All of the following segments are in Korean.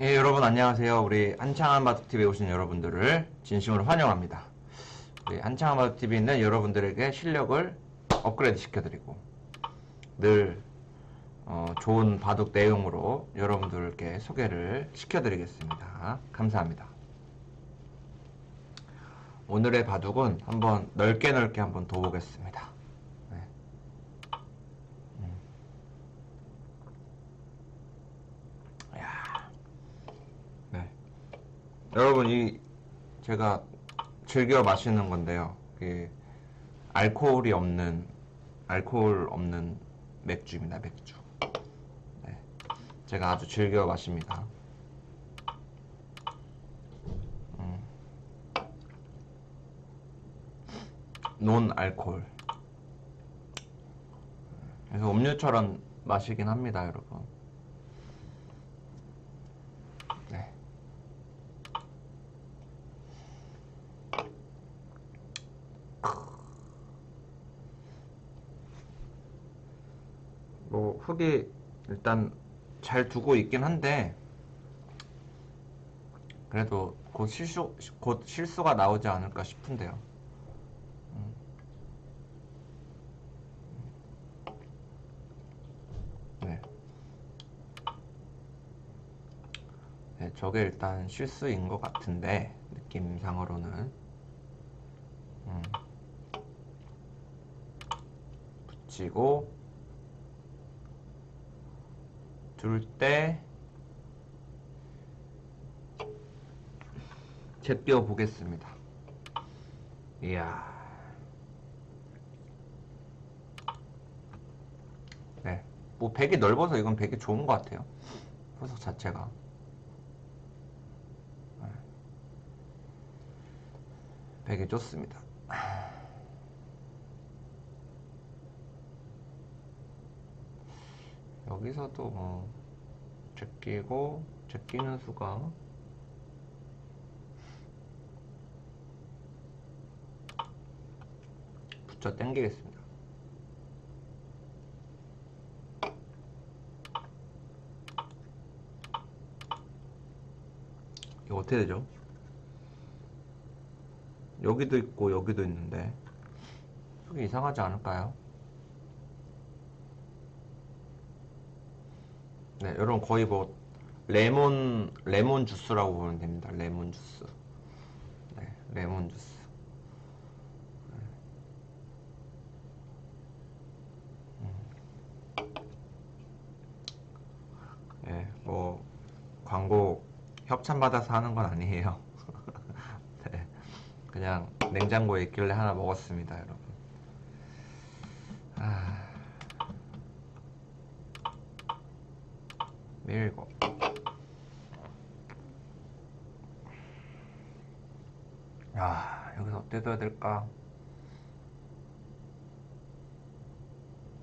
예, 여러분 안녕하세요. 우리 한창한 바둑TV에 오신 여러분들을 진심으로 환영합니다. 우리 한창한 바둑TV는 여러분들에게 실력을 업그레이드 시켜드리고 늘 어, 좋은 바둑 내용으로 여러분들께 소개를 시켜드리겠습니다. 감사합니다. 오늘의 바둑은 한번 넓게 넓게 한번 둬보겠습니다. 네. 음. 야. 네. 여러분 이 제가 즐겨 마시는 건데요. 이게 알코올이 없는 알코올 없는 맥주입니다. 맥주. 네. 제가 아주 즐겨 마십니다. 음. 논 알코올. 그래서 음료처럼 마시긴 합니다, 여러분. 네. 뭐 흙이 일단 잘 두고 있긴 한데 그래도 곧 실수 곧 실수가 나오지 않을까 싶은데요. 음. 네. 네, 저게 일단 실수인 것 같은데 느낌상으로는 음. 붙이고 둘때 제껴 보겠습니다. 이야. 네. 뭐 백이 넓어서 이건 백이 좋은 것 같아요. 후석 자체가. 네. 백이 좋습니다. 여기서도 뭐 제끼고 제끼는 수가 붙여 당기겠습니다. 이거 어떻게 되죠? 여기도 있고 여기도 있는데 그게 이상하지 않을까요? 네, 여러분 거의 뭐 레몬 레몬 주스라고 보면 됩니다. 레몬 주스. 네, 레몬 주스. 네, 뭐 광고 협찬 받아서 하는 건 아니에요. 네, 그냥 냉장고에 있길래 하나 먹었습니다, 여러분. 아. 밀고 야 여기서 어떻게 둬야 될까?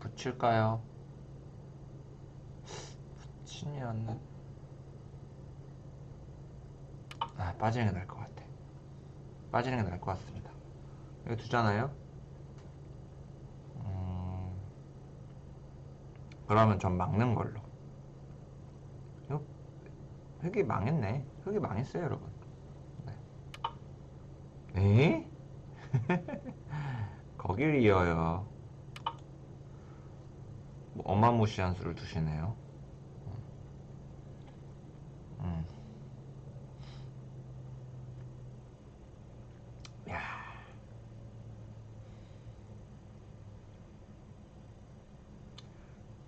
붙일까요? 붙이면은 아 빠지는 게 나을 것 같아. 빠지는 게 나을 것 같습니다. 여기 두잖아요? 음, 그러면 전 막는 걸로. 이거 흙이 망했네. 흙이 망했어요, 여러분. 네. 에? 거길 이어요. 뭐 어마무시한 수를 두시네요. 음. 야.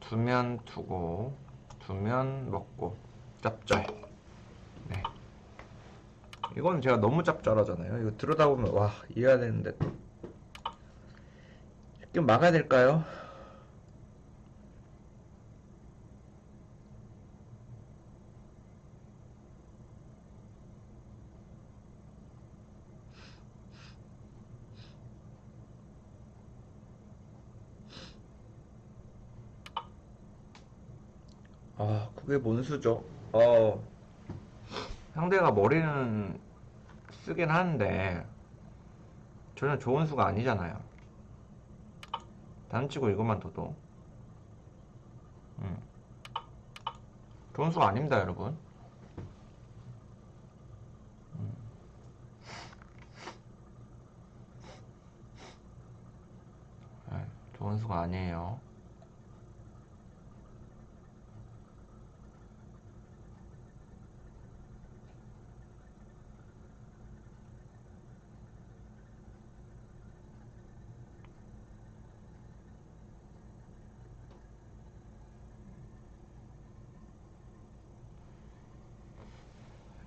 두면 두고 두면 먹고 짭짤 네 이건 제가 너무 짭짤하잖아요 이거 들여다보면 와 이해해야 되는데 좀 막아야 될까요? 아, 그게 뭔 수죠? 어. 상대가 머리는 쓰긴 하는데 전혀 좋은 수가 아니잖아요. 단치고 이것만 둬도 음. 좋은 수가 아닙니다 여러분. 음. 네, 좋은 수가 아니에요.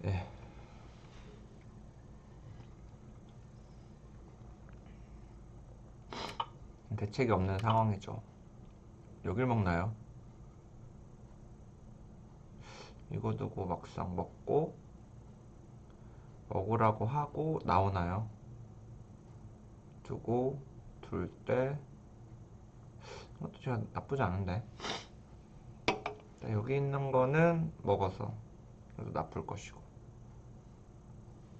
예. 대책이 없는 상황이죠. 여길 먹나요? 이거 두고 막상 먹고 먹으라고 하고 나오나요? 두고 둘 때 이것도 제가 나쁘지 않은데 자, 여기 있는 거는 먹어서 나쁠 것이고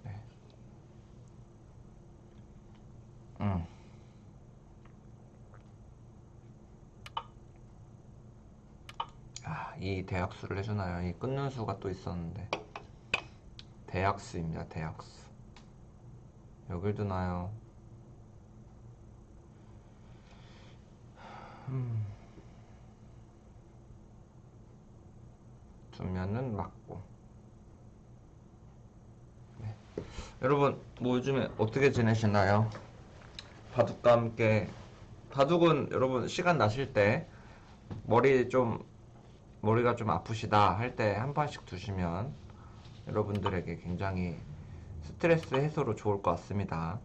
네. 음. 아, 이 대학수를 해주나요? 이 끊는 수가 또 있었는데 대학수입니다. 대학수. 여길 두나요? 음. 두면은 맞고. 네. 여러분, 뭐 요즘에 어떻게 지내시나요? 바둑과 함께 바둑은 여러분 시간 나실 때 머리 좀 머리가 좀 아프시다 할 때한 번씩 두시면 여러분들에게 굉장히 스트레스 해소로 좋을 것 같습니다.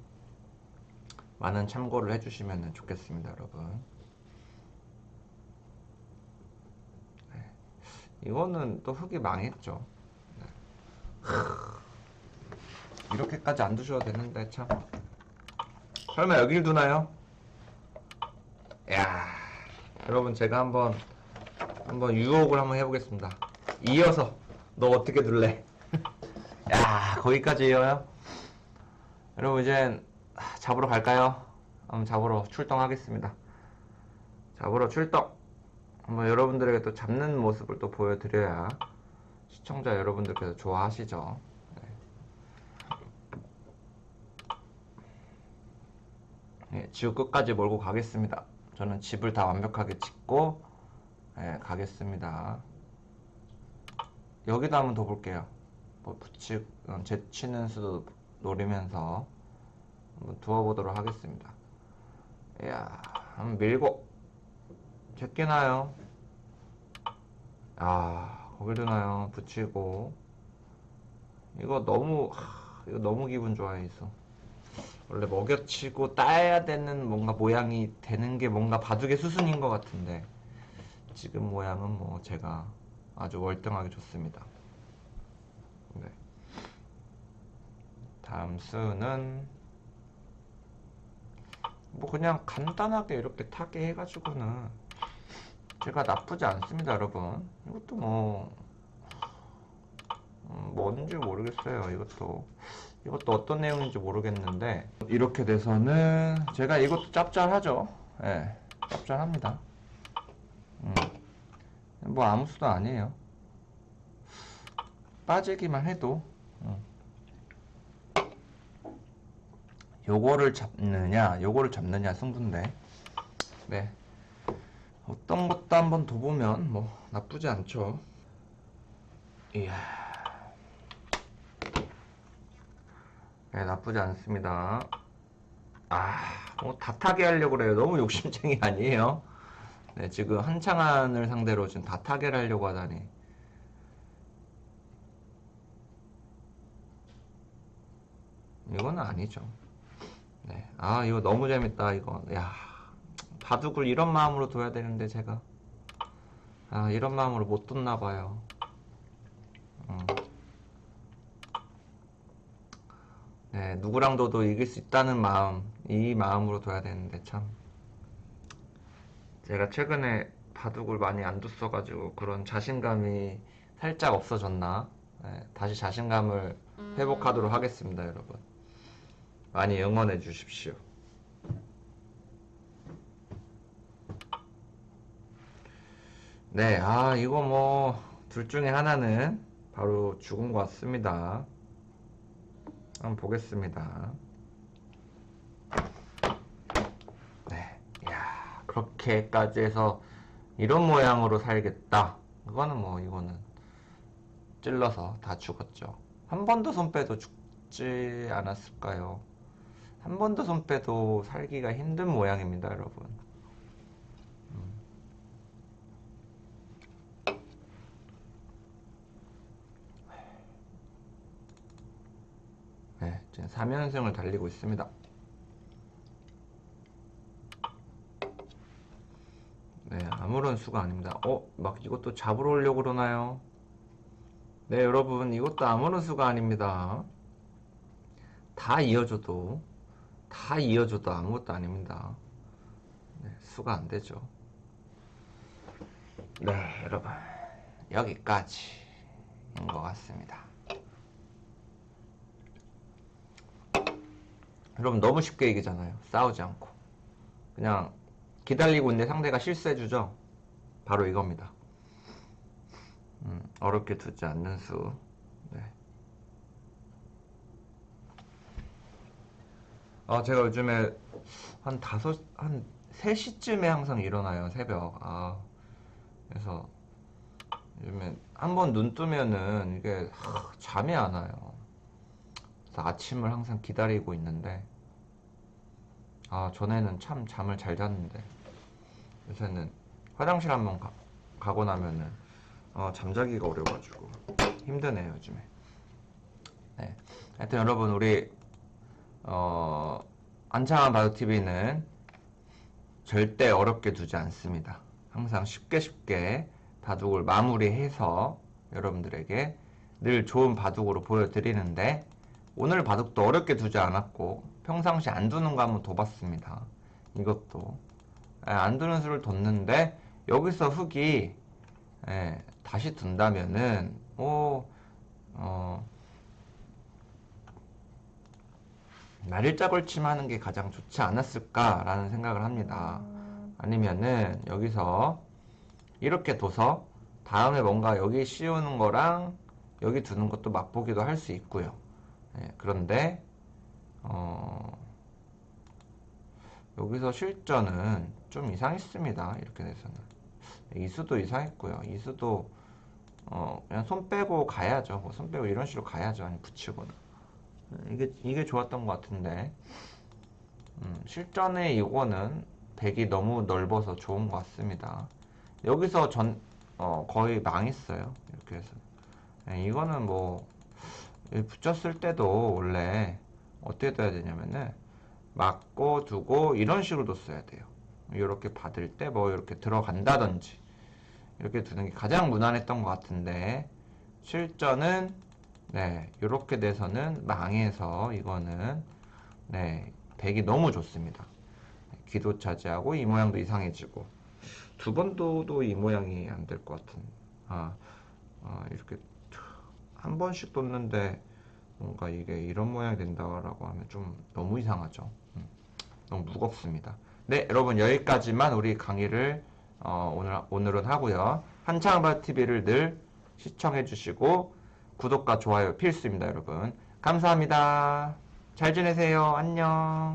많은 참고를 해주시면 좋겠습니다, 여러분. 네. 이거는 또 흙이 망했죠. 네. 이렇게까지 안 두셔도 되는데 참. 설마 여길 두나요? 야, 여러분 제가 한번 한번 유혹을 한번 해보겠습니다. 이어서 너 어떻게 둘래? 야 거기까지 이어요? 여러분 이제 잡으러 갈까요? 한번 잡으러 출동하겠습니다. 잡으러 출동. 한번 여러분들에게 또 잡는 모습을 또 보여드려야 시청자 여러분들께서 좋아하시죠. 네. 네, 지구 끝까지 몰고 가겠습니다. 저는 집을 다 완벽하게 짓고 네, 가겠습니다. 여기도 한번 더 볼게요. 뭐 붙이, 음, 제치는 수도 노리면서 한번 두어보도록 하겠습니다. 이야, 한번 밀고 제끼나요? 아, 거길 두나요? 붙이고 이거 너무 하, 이거 너무 기분 좋아해 있어. 원래 먹여치고 따야 되는 뭔가 모양이 되는 게 뭔가 바둑의 수순인 것 같은데 지금 모양은 뭐 제가 아주 월등하게 좋습니다. 네. 다음 수는 뭐 그냥 간단하게 이렇게 타게 해가지고는 제가 나쁘지 않습니다, 여러분. 이것도 뭐 음, 뭔지 모르겠어요. 이것도 이것도 어떤 내용인지 모르겠는데 이렇게 돼서는 제가 이것도 짭짤하죠. 예, 짭짤합니다. 음, 뭐 아무 수도 아니에요. 빠지기만 해도 음. 요거를 잡느냐, 요거를 잡느냐 승부인데, 네. 어떤 것도 한번 더 보면 뭐 나쁘지 않죠. 이야. 네, 나쁘지 않습니다. 아, 뭐 다타게 하려고 그래요. 너무 욕심쟁이 아니에요? 네, 지금 한창한을 상대로 지금 다타게를 하려고 하다니. 이거는 아니죠. 네. 아, 이거 너무 재밌다, 이거. 야, 바둑을 이런 마음으로 둬야 되는데, 제가. 아, 이런 마음으로 못 뒀나 봐요. 음. 네, 누구랑 둬도 이길 수 있다는 마음, 이 마음으로 둬야 되는데, 참. 제가 최근에 바둑을 많이 안 뒀어가지고 그런 자신감이 살짝 없어졌나? 네, 다시 자신감을 회복하도록 하겠습니다, 여러분. 많이 응원해 주십시오. 네, 아, 이거 뭐, 둘 중에 하나는 바로 죽은 것 같습니다. 한번 보겠습니다. 네, 야 그렇게까지 해서 이런 모양으로 살겠다. 그거는 뭐 이거는 찔러서 다 죽었죠. 한 번 더 손 빼도 죽지 않았을까요? 한 번 더 손 빼도 살기가 힘든 모양입니다, 여러분. 음. 네, 지금 3연승을 달리고 있습니다. 네, 아무런 수가 아닙니다. 어, 막 이것도 잡으러 오려고 그러나요? 네, 여러분, 이것도 아무런 수가 아닙니다. 다 이어줘도, 다 이어줘도 아무것도 아닙니다. 네, 수가 안 되죠. 네, 여러분, 여기까지인 것 같습니다. 여러분, 너무 쉽게 이기잖아요. 싸우지 않고. 그냥 기다리고 있는데 상대가 실수해주죠. 바로 이겁니다. 음, 어렵게 두지 않는 수. 네. 아, 제가 요즘에 한 다섯, 한 3시쯤에 항상 일어나요, 새벽. 아, 그래서 요즘에 한 번 눈 뜨면은 이게 하, 잠이 안 와요. 그래서 아침을 항상 기다리고 있는데, 아, 전에는 참 잠을 잘 잤는데, 요새는 화장실 한번 가, 가고 나면은, 어, 잠자기가 어려가지고, 힘드네요, 요즘에. 네. 하여튼 여러분, 우리, 어, 안창한 바둑TV는 절대 어렵게 두지 않습니다. 항상 쉽게 쉽게 바둑을 마무리해서 여러분들에게 늘 좋은 바둑으로 보여드리는데, 오늘 바둑도 어렵게 두지 않았고 평상시 안 두는 거 한번 둬봤습니다. 이것도 예, 안 두는 수를 뒀는데 여기서 흙이 예, 다시 둔다면은 오, 어, 날일자 걸침 하는 게 가장 좋지 않았을까라는 생각을 합니다. 아니면은 여기서 이렇게 둬서 다음에 뭔가 여기 씌우는 거랑 여기 두는 것도 맛보기도 할 수 있고요. 예, 그런데 어, 여기서 실전은 좀 이상했습니다. 이렇게 돼서는 이수도 이상했고요. 이수도 어, 그냥 손 빼고 가야죠. 뭐 손 빼고 이런 식으로 가야죠. 아니 붙이거나 예, 이게 이게 좋았던 것 같은데 음, 실전에 이거는 백이 너무 넓어서 좋은 것 같습니다. 여기서 전 어, 거의 망했어요. 이렇게 해서 예, 이거는 뭐이 붙였을 때도 원래 어떻게 둬야 되냐면은 막고 두고 이런 식으로 뒀어야 돼요. 이렇게 받을 때 뭐 이렇게 들어간다든지 이렇게 두는 게 가장 무난했던 것 같은데 실전은 네 이렇게 돼서는 망해서 이거는 네 백이 너무 좋습니다. 기도 차지하고 이 모양도 이상해지고 두번 둬도 이 모양이 안 될 것 같은 아, 아 이렇게 한 번씩 뒀는데 뭔가 이게 이런 모양이 된다라고 하면 좀 너무 이상하죠. 음, 너무 무겁습니다. 네, 여러분 여기까지만 우리 강의를 어, 오늘 오늘은 하고요. 한창바 TV를 늘 시청해 주시고 구독과 좋아요 필수입니다, 여러분. 감사합니다. 잘 지내세요. 안녕.